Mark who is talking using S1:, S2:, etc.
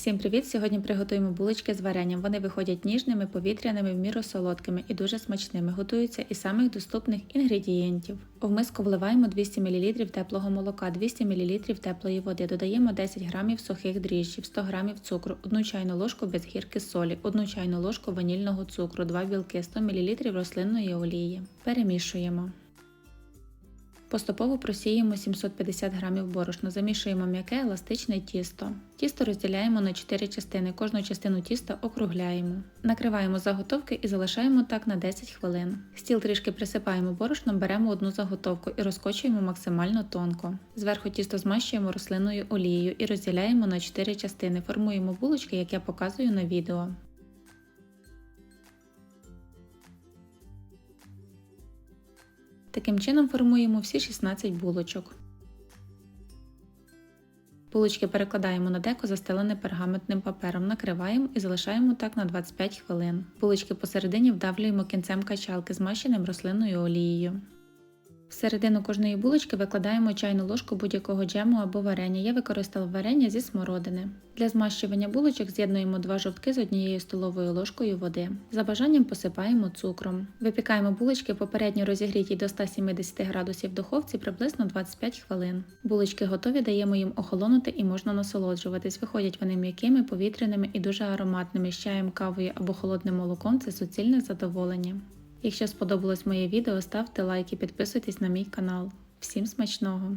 S1: Всім привіт! Сьогодні приготуємо булочки з варенням. Вони виходять ніжними, повітряними, в міру солодкими і дуже смачними. Готуються із самих доступних інгредієнтів. В миску вливаємо 200 мл теплого молока, 200 мл теплої води. Додаємо 10 г сухих дріжджів, 100 г цукру, 1 чайну ложку без гірки солі, 1 чайну ложку ванільного цукру, 2 білки, 100 мл рослинної олії. Перемішуємо. Поступово просіємо 750 г борошна, замішуємо м'яке еластичне тісто. Тісто розділяємо на 4 частини, кожну частину тіста округляємо. Накриваємо заготовки і залишаємо так на 10 хвилин. Стіл трішки присипаємо борошном, беремо одну заготовку і розкочуємо максимально тонко. Зверху тісто змащуємо рослинною олією і розділяємо на 4 частини. Формуємо булочки, як я показую на відео. Таким чином формуємо всі 16 булочок. Булочки перекладаємо на деко, застелене пергаментним папером, накриваємо і залишаємо так на 25 хвилин. Булочки посередині вдавлюємо кінцем качалки, змащеним рослинною олією. Всередину кожної булочки викладаємо чайну ложку будь-якого джему або варення. Я використала варення зі смородини. Для змащування булочок з'єднуємо два жовтки з однією столовою ложкою води. За бажанням посипаємо цукром. Випікаємо булочки попередньо розігрітій до 170 градусів духовці приблизно 25 хвилин. Булочки готові, даємо їм охолонути і можна насолоджуватись. Виходять вони м'якими, повітряними і дуже ароматними з чаєм, кавою або холодним молоком це суцільне задоволення. Якщо сподобалось моє відео, ставте лайк і підписуйтесь на мій канал. Всім смачного!